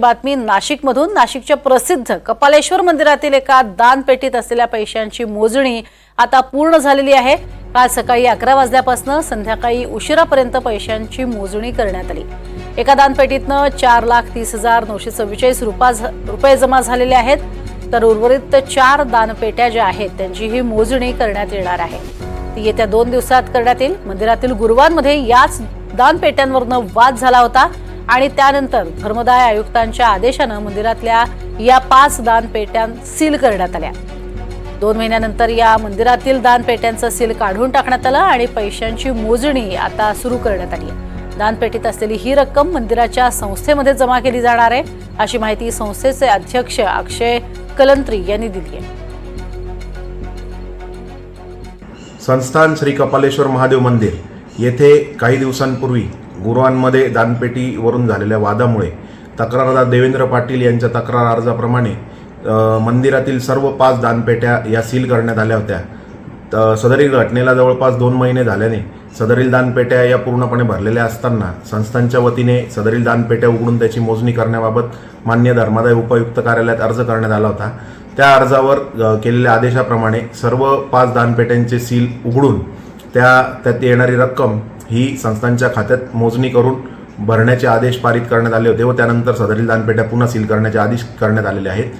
बातमी नाशिकमधून. नाशिकच्या प्रसिद्ध कपालेश्वर मंदिरातील एका दानपेटीत असलेल्या पैशांची मोजणी आता पूर्ण झालेली आहे. काल सकाळी अकरा वाजल्यापासून संध्याकाळी उशिरापर्यंत पैशांची मोजणी करण्यात आली. एका दानपेटीतनं चार लाख तीस हजार नऊशे चव्वेचाळीस रुपा रुपये जमा झालेले आहेत. तर उर्वरित चार दानपेट्या ज्या आहेत त्यांची ही मोजणी करण्यात येणार आहे. ती येत्या दोन दिवसात करण्यात येईल. मंदिरातील गुरुवांमध्ये याच दानपेट्यांवरनं वाद झाला होता. आणि त्यानंतर धर्मदाय आयुक्तांच्या आदेशानं मंदिरातल्या या पाच दानपेट्या सील करण्यात आल्या. दोन महिन्यानंतर या मंदिरातील दानपेट्यांचं सील काढून टाकण्यात आलं आणि पैशांची मोजणी आता सुरू करण्यात आली. आहे दानपेटीत असलेली ही रक्कम मंदिराच्या संस्थेमध्ये जमा केली जाणार आहे अशी माहिती संस्थेचे अध्यक्ष अक्षय कलंत्री यांनी दिली आहे. संस्थान श्री कपालेश्वर महादेव मंदिर येथे काही दिवसांपूर्वी गुरुवांमध्ये दानपेटीवरून झालेल्या वादामुळे तक्रारदार देवेंद्र पाटील यांच्या तक्रार अर्जाप्रमाणे मंदिरातील सर्व पाच दानपेट्या या सील करण्यात आल्या होत्या. त- सदरील घटनेला जवळपास दोन महिने झाल्याने सदरील दानपेट्या या पूर्णपणे भरलेल्या असताना संस्थांच्या वतीने सदरील दानपेट्या उघडून त्याची मोजणी करण्याबाबत मान्य धर्मादाय उपायुक्त कार्यालयात अर्ज करण्यात आला होता. त्या अर्जावर केलेल्या आदेशाप्रमाणे सर्व पाच दानपेट्यांचे सील उघडून त्या त्यात येणारी रक्कम ही संस्थांच्या खात्यात मोजणी करून भरण्याचे आदेश पारित करण्यात आले होते व त्यानंतर सदरील दानपेट्या पुन्हा सील करण्याचे आदेश करण्यात आलेले आहेत.